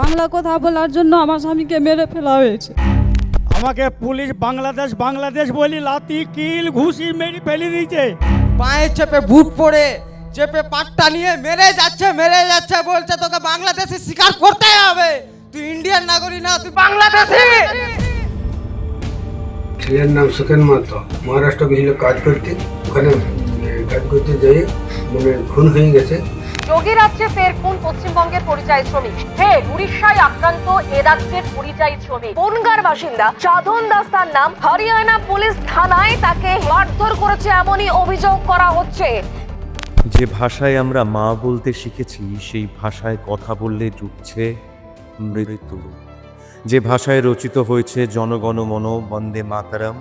বাংলা কথা বলার জন্য আমার স্বামীকে মেরে ফেলা হয়েছে। আমাকে পুলিশ বাংলাদেশ বাংলাদেশ বলি লাতি কিল ঘুষি মেরে ফেলে দিয়েছে। পায়ে চেপে বুট পড়ে চেপে পাট্টা নিয়ে মেরে যাচ্ছে মেরে যাচ্ছে বলছে তোকে বাংলাদেশে স্বীকার করতে হবে। তুই ইন্ডিয়ান নাগরিক না তুই বাংলাদেশি। ছেলের নাম সুখেন মাহাতো। মহারাষ্ট্র গেছিল কাজ করতে ওখানে কাজ করতে যেয়ে মানে খুন হয়ে গেছে। যোগী রাজ্যে ফের কোন পশ্চিমবঙ্গের পরিযায়ী শ্রমিক? ফের উড়িষ্যায় আক্রান্ত এ রাজ্যের পরিযায়ী শ্রমিক। বনগার বাসিন্দা সাধন দাস তার নাম। হরিয়ানা পুলিশ থানায় তাকে মারধর করেছে এমনই অভিযোগ করা হচ্ছে। যে ভাষায় আমরা মা বলতে শিখেছি, সেই ভাষায় কথা বললে জুটছে মৃত্যু। যে ভাষায় রচিত হয়েছে জনগণ মন, বন্দে মাতারাম,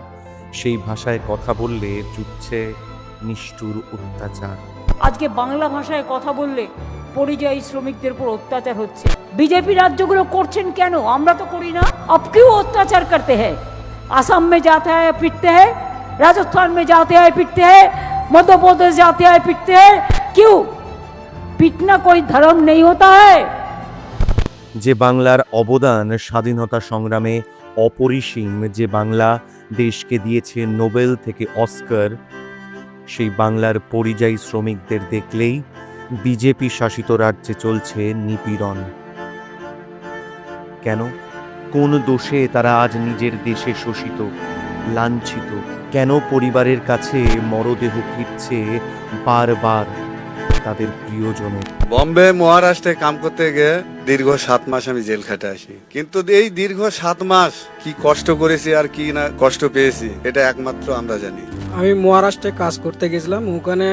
সেই ভাষায় কথা বললে জুটছে নিষ্ঠুর অত্যাচার। আজকে বাংলা ভাষায় কথা বললে পরিযায়ী শ্রমিকদের উপর অত্যাচার হচ্ছে বিজেপি রাজ্যগুলো করছেন কেন আমরা তো করি না अब क्यों अत्याचार करते हैं असम में जाते हैं पिटते हैं राजस्थान में जाते हैं पिटते हैं मध्य प्रदेश जाते हैं पिटते हैं क्यों पिटना कोई धर्म नहीं होता है যে বাংলার অবদান স্বাধীনতা সংগ্রামে অপরিসীম যে বাংলা দেশকে দিয়েছে নোবেল থেকে অস্কার সেই বাংলার পরিযায়ী শ্রমিকদের দেখলেই বিজেপি শাসিত রাজ্যে চলছে নিপীড়ন। কেন? কোন দোষে তারা আজ নিজের দেশে শোষিত, লাঞ্ছিত? কেন পরিবারের কাছে মরদেহ ফিরছে বারবার? তাদের প্রিয়জনের। বম্বে মহারাষ্ট্রে কাম করতে গিয়ে দীর্ঘ সাত মাস আমি জেল খাটে আসি। কিন্তু এই দীর্ঘ সাত মাস কি কষ্ট করেছি আর কি না কষ্ট পেয়েছি এটা একমাত্র আমরা জানি। আমি মহারাষ্ট্রে কাজ করতে গেছিলাম ওখানে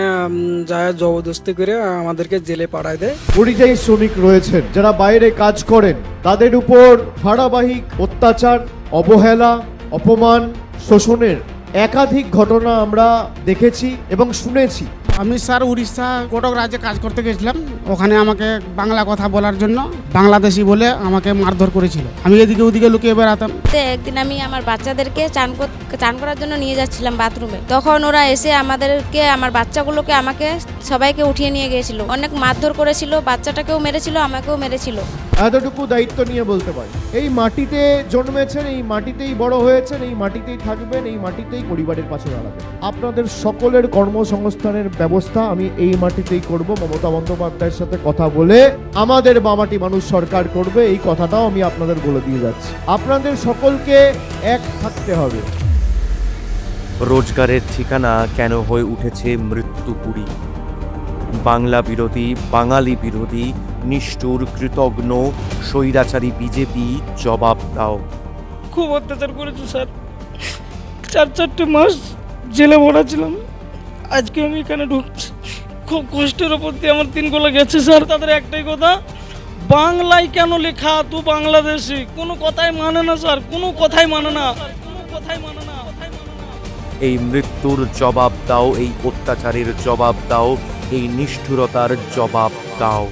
যায় জবরদস্তি করে আমাদেরকে জেলে পাঠায় দেয়। পরিযায়ী শ্রমিক রয়েছেন যারা বাইরে কাজ করেন তাদের উপর ধারাবাহিক অত্যাচার অবহেলা অপমান শোষণের একাধিক ঘটনা আমরা দেখেছি এবং শুনেছি। আমি স্যার উড়িষ্যা কটক রাজ্যে কাজ করতে গেছিলাম। ওখানে আমাকে বাংলা কথা বলার জন্য বাংলাদেশি বলে আমাকে মারধর করেছিল। আমি এদিকে ওদিকে লুকিয়ে বেড়াতাম। একদিন আমি আমার বাচ্চাদেরকে চান চান করার জন্য নিয়ে যাচ্ছিলাম বাথরুমে। তখন ওরা এসে আমাদেরকে, আমার বাচ্চাগুলোকে আমাকে সবাইকে উঠিয়ে নিয়ে গিয়েছিল। অনেক মারধর করেছিল, বাচ্চাটাকেও মেরেছিল, আমাকেও মেরেছিল। এতটুকু দায়িত্ব নিয়ে বলতে পারি। এই মাটিতে জন্মেছেন, এই মাটিতেই বড় হয়েছেন, এই মাটিতেই থাকবেন, এই মাটিতেই পরিবারের পাশে দাঁড়াবেন। আপনাদের সকলের কর্মসংস্থানের ব্যবস্থা আমি এই মাটিতেই করব। মমতা বন্দ্যোপাধ্যায়ের সাথে কথা বলে আমাদের বামাটি মানুষ সরকার করবে, এই কথাটাও আমি আপনাদের বলে দিয়ে যাচ্ছি। আপনাদের সকলকে এক থাকতে হবে। রোজগারের ঠিকানা কেন হয়ে উঠেছে মৃত্যুপুরী বাংলা বিরোধী বাঙালি বিরোধী নিষ্ঠুর কৃতজ্ঞ স্বৈরাচারী বিজেপি জবাব দাও। খুব অত্যাচার করেছে স্যার। চার চারটে মাস জেলে ভরা ছিলাম। আজকে আমি এখানে ঢুকছি। খুব কষ্টের ওপর দিয়ে আমার তিন গোলা গেছে স্যার। তাদের একটাই কথা বাংলায় কেন লেখা তো বাংলাদেশি? কোনো কথাই মানে না স্যার। কোনো কথাই মানে না কোনো কথাই মানে না। এই মৃত্যুর জবাব দাও এই অত্যাচারের জবাব দাও। এই নিষ্ঠুরতার জবাব দাও।